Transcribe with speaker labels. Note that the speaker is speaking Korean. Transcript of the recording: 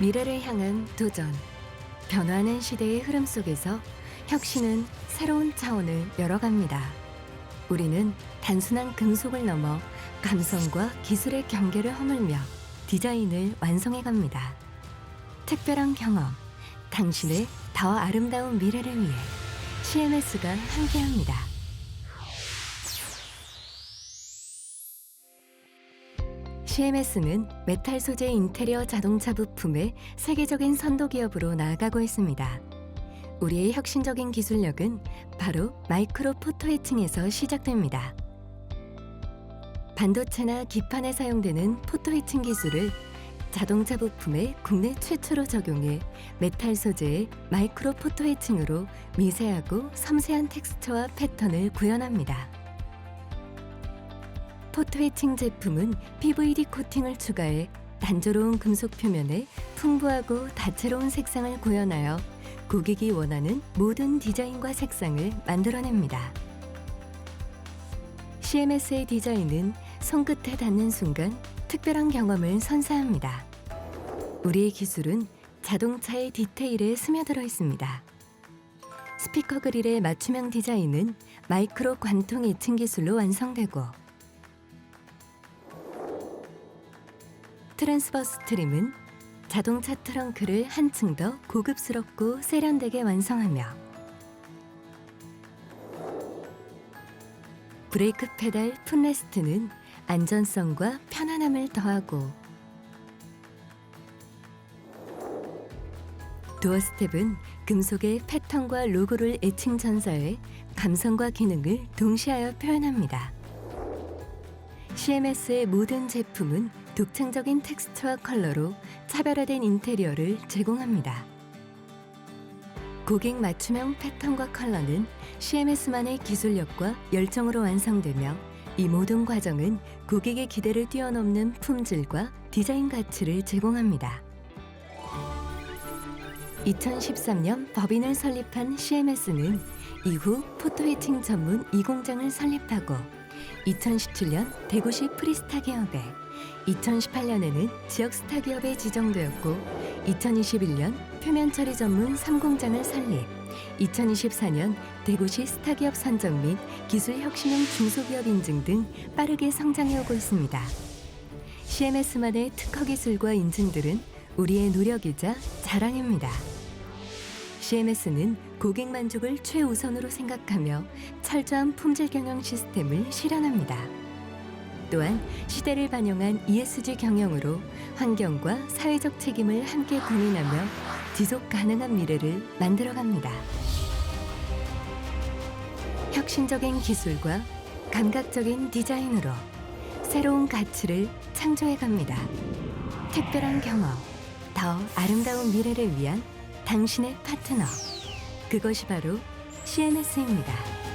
Speaker 1: 미래를 향한 도전. 변화하는 시대의 흐름 속에서 혁신은 새로운 차원을 열어갑니다. 우리는 단순한 금속을 넘어 감성과 기술의 경계를 허물며 디자인을 완성해 갑니다. 특별한 경험, 당신의 더 아름다운 미래를 위해 CMS가 함께합니다. CMS는 메탈 소재 인테리어 자동차 부품의 세계적인 선도 기업으로 나아가고 있습니다. 우리의 혁신적인 기술력은 바로 마이크로 포토 해칭에서 시작됩니다. 반도체나 기판에 사용되는 포토 해칭 기술을 자동차 부품에 국내 최초로 적용해 메탈 소재의 마이크로 포토 해칭으로 미세하고 섬세한 텍스처와 패턴을 구현합니다. 포토 해칭 제품은 PVD 코팅을 추가해 단조로운 금속 표면에 풍부하고 다채로운 색상을 구현하여 고객이 원하는 모든 디자인과 색상을 만들어냅니다. CMS의 디자인은 손끝에 닿는 순간 특별한 경험을 선사합니다. 우리의 기술은 자동차의 디테일에 스며들어 있습니다. 스피커 그릴의 맞춤형 디자인은 마이크로 관통 애칭 기술로 완성되고 트랜스버스 트림은 자동차 트렁크를 한층 더 고급스럽고 세련되게 완성하며 브레이크 페달 풋레스트는 안전성과 편안함을 더하고 도어 스텝은 금속의 패턴과 로고를 애칭 전사해 감성과 기능을 동시하여 표현합니다. CMS의 모든 제품은 독창적인 텍스처와 컬러로 차별화된 인테리어를 제공합니다. 고객 맞춤형 패턴과 컬러는 CMS만의 기술력과 열정으로 완성되며 이 모든 과정은 고객의 기대를 뛰어넘는 품질과 디자인 가치를 제공합니다. 2013년 법인을 설립한 CMS는 이후 포토 해칭 전문 이 공장을 설립하고 2017년 대구시 프리스타 기업에 2018년에는 지역 스타 기업에 지정되었고 2021년 표면 처리 전문 3공장을 설립 2024년 대구시 스타 기업 선정 및 기술 혁신형 중소기업 인증 등 빠르게 성장해 오고 있습니다. CMS만의 특허 기술과 인증들은 우리의 노력이자 자랑입니다. CMS는 고객 만족을 최우선으로 생각하며 철저한 품질 경영 시스템을 실현합니다. 또한 시대를 반영한 ESG 경영으로 환경과 사회적 책임을 함께 고민하며 지속 가능한 미래를 만들어갑니다. 혁신적인 기술과 감각적인 디자인으로 새로운 가치를 창조해 갑니다. 특별한 경험, 더 아름다운 미래를 위한 당신의 파트너. 그것이 바로 CMS입니다.